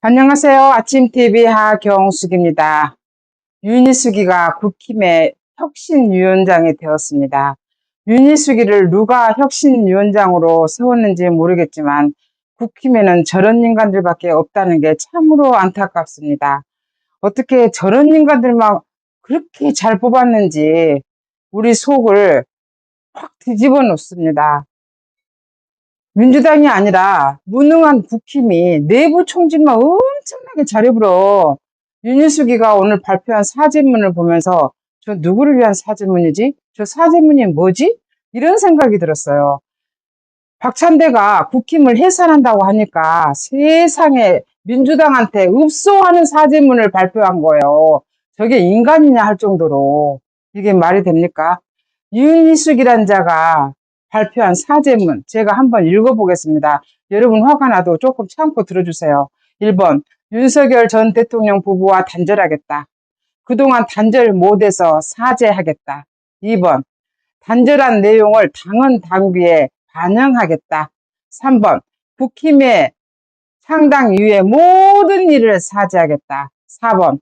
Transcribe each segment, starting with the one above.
안녕하세요. 아침TV 하경숙입니다. 윤희숙이가 국힘의 혁신위원장이 되었습니다. 윤희숙이를 누가 혁신위원장으로 세웠는지 모르겠지만 국힘에는 저런 인간들밖에 없다는 게 참으로 안타깝습니다. 어떻게 저런 인간들만 그렇게 잘 뽑았는지 우리 속을 확 뒤집어 놓습니다. 민주당이 아니라 무능한 국힘이 내부 총질만 엄청나게 잘해불어 윤희숙이가 오늘 발표한 사죄문을 보면서 저 누구를 위한 사죄문이지? 저 사죄문이 뭐지? 이런 생각이 들었어요. 박찬대가 국힘을 해산한다고 하니까 세상에 민주당한테 읍소하는 사죄문을 발표한 거예요. 저게 인간이냐 할 정도로 이게 말이 됩니까? 윤희숙이란 자가 발표한 사죄문 제가 한번 읽어보겠습니다. 여러분 화가 나도 조금 참고 들어주세요. 1번 윤석열 전 대통령 부부와 단절하겠다. 그동안 단절 못해서 사죄하겠다. 2번 단절한 내용을 당헌 당비에 반영하겠다. 3번 국힘의 창당 이후의 모든 일을 사죄하겠다. 4번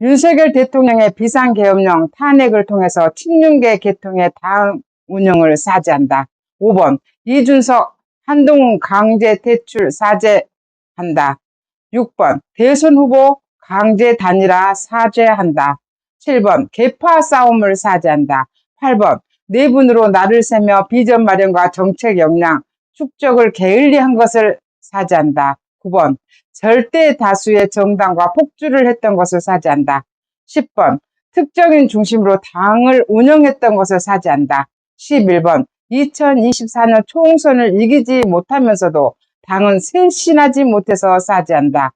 윤석열 대통령의 비상계엄령 탄핵을 통해서 친윤계 개통의 당 운영을 사죄한다. 5번 이준석 한동훈 강제 퇴출 사죄한다. 6번 대선 후보 강제 단일화 사죄한다. 7번 개파 싸움을 사죄한다. 8번 내분으로 나를 세며 비전 마련과 정책 역량 축적을 게을리한 것을 사죄한다. 9번 절대 다수의 정당과 폭주를 했던 것을 사죄한다. 10번 특정인 중심으로 당을 운영했던 것을 사죄한다. 11번 2024년 총선을 이기지 못하면서도 당은 쇄신하지 못해서 사죄한다.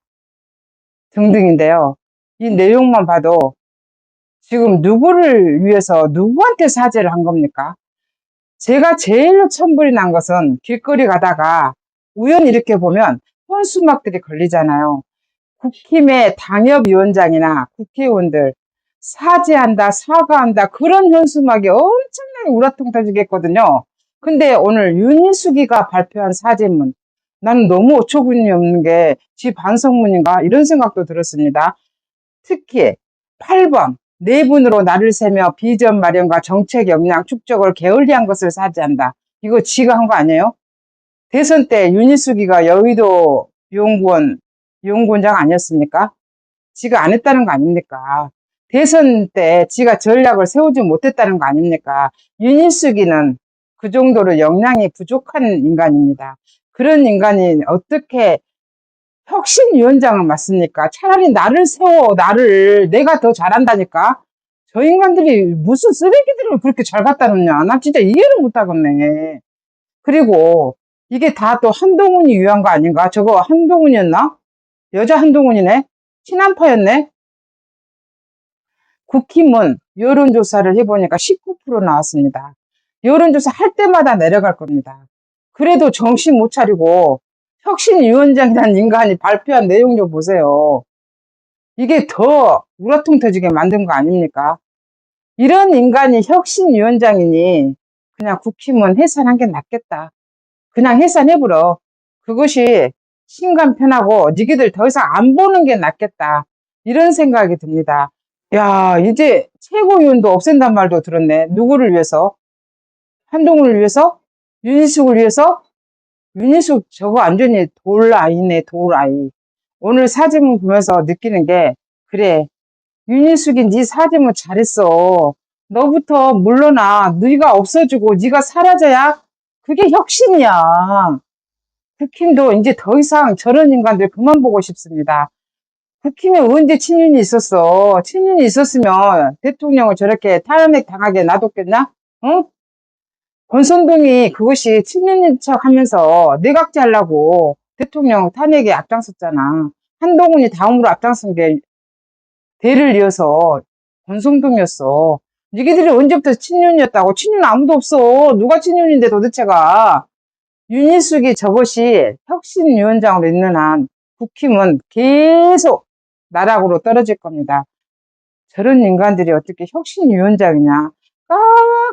등등인데요. 이 내용만 봐도 지금 누구를 위해서 누구한테 사죄를 한 겁니까? 제가 제일 천불이 난 것은 길거리 가다가 우연히 이렇게 보면 현수막들이 걸리잖아요. 국힘의 당협위원장이나 국회의원들 사죄한다, 사과한다 그런 현수막이 엄청나게 우라통 터지겠거든요. 근데 오늘 윤희숙이가 발표한 사죄문 나는 너무 어처구니 없는 게 지 반성문인가 이런 생각도 들었습니다. 특히 8번 내분으로 나를 세며 비전 마련과 정책 역량 축적을 게을리한 것을 사죄한다. 이거 지가 한 거 아니에요? 대선 때 윤희숙이가 여의도 연구원 연구원장 아니었습니까? 지가 안 했다는 거 아닙니까? 대선 때 지가 전략을 세우지 못했다는 거 아닙니까? 윤희숙이는 그 정도로 역량이 부족한 인간입니다. 그런 인간이 어떻게 혁신위원장을 맡습니까? 차라리 나를 세워, 나를, 내가 더 잘한다니까? 저 인간들이 무슨 쓰레기들을 그렇게 잘 갖다 놓냐? 나 진짜 이해를 못 하겠네. 그리고 이게 다 또 한동훈이 위한 거 아닌가? 저거 한동훈이었나? 여자 한동훈이네? 친한파였네? 국힘은 여론조사를 해보니까 19% 나왔습니다. 여론조사 할 때마다 내려갈 겁니다. 그래도 정신 못 차리고 혁신위원장이라는 인간이 발표한 내용 좀 보세요. 이게 더 우라통 터지게 만든 거 아닙니까? 이런 인간이 혁신위원장이니 그냥 국힘은 해산한 게 낫겠다. 그냥 해산해버려. 그것이 신간 편하고 니기들 더 이상 안 보는 게 낫겠다. 이런 생각이 듭니다. 야 이제 최고위원도 없앤단 말도 들었네. 누구를 위해서? 한동훈을 위해서? 윤희숙을 위해서? 윤희숙 저거 완전히 돌 아이네 돌 아이. 오늘 사진을 보면서 느끼는 게 그래 윤희숙이 네 사진을 잘했어. 너부터 물러나. 네가 없어지고 네가 사라져야 그게 혁신이야. 국힘도 이제 더 이상 저런 인간들 그만 보고 싶습니다. 국힘에 언제 친윤이 있었어? 친윤이 있었으면 대통령을 저렇게 탄핵 당하게 놔뒀겠나? 응? 권선동이 그것이 친윤인 척 하면서 내각제 하려고 대통령 탄핵에 앞장섰잖아. 한동훈이 다음으로 앞장선 게 대를 이어서 권성동이었어. 니기들이 언제부터 친윤이었다고? 친윤 아무도 없어. 누가 친윤인데 도대체가. 윤희숙이 저것이 혁신위원장으로 있는 한 국힘은 계속 나락으로 떨어질 겁니다. 저런 인간들이 어떻게 혁신위원장이냐. 아,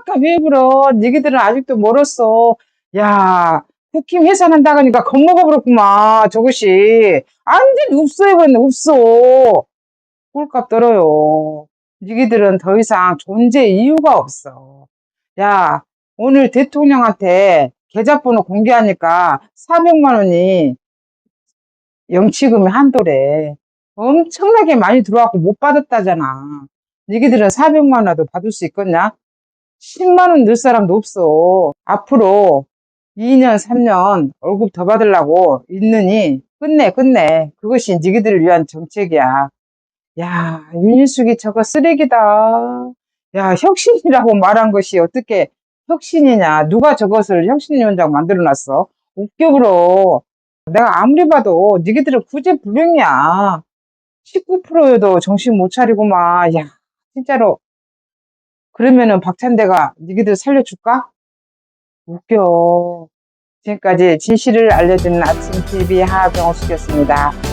까까 왜 불어. 니기들은 아직도 멀었어. 야, 국힘 해산한다 하니까 겁먹어버렸구만, 저것이. 완전 읍소해버렸네, 읍소. 꼴값 떨어요. 니기들은 더 이상 존재 이유가 없어. 야, 오늘 대통령한테 계좌번호 공개하니까 400만 원이 영치금이 한도래. 엄청나게 많이 들어왔고 못 받았다잖아. 니기들은 400만 원도 받을 수 있겠냐? 10만 원 넣을 사람도 없어. 앞으로 2년, 3년 월급 더 받으려고 있느니 끝내, 끝내. 그것이 니기들을 위한 정책이야. 야, 윤희숙이 저거 쓰레기다. 야, 혁신이라고 말한 것이 어떻게 혁신이냐? 누가 저것을 혁신위원장 만들어 놨어? 웃겨불어. 내가 아무리 봐도 니기들은 구제불능이야. 19%여도 정신 못 차리고만. 야, 진짜로. 그러면은 박찬대가 니기들 살려줄까? 웃겨. 지금까지 진실을 알려주는 아침 TV 하병수였습니다.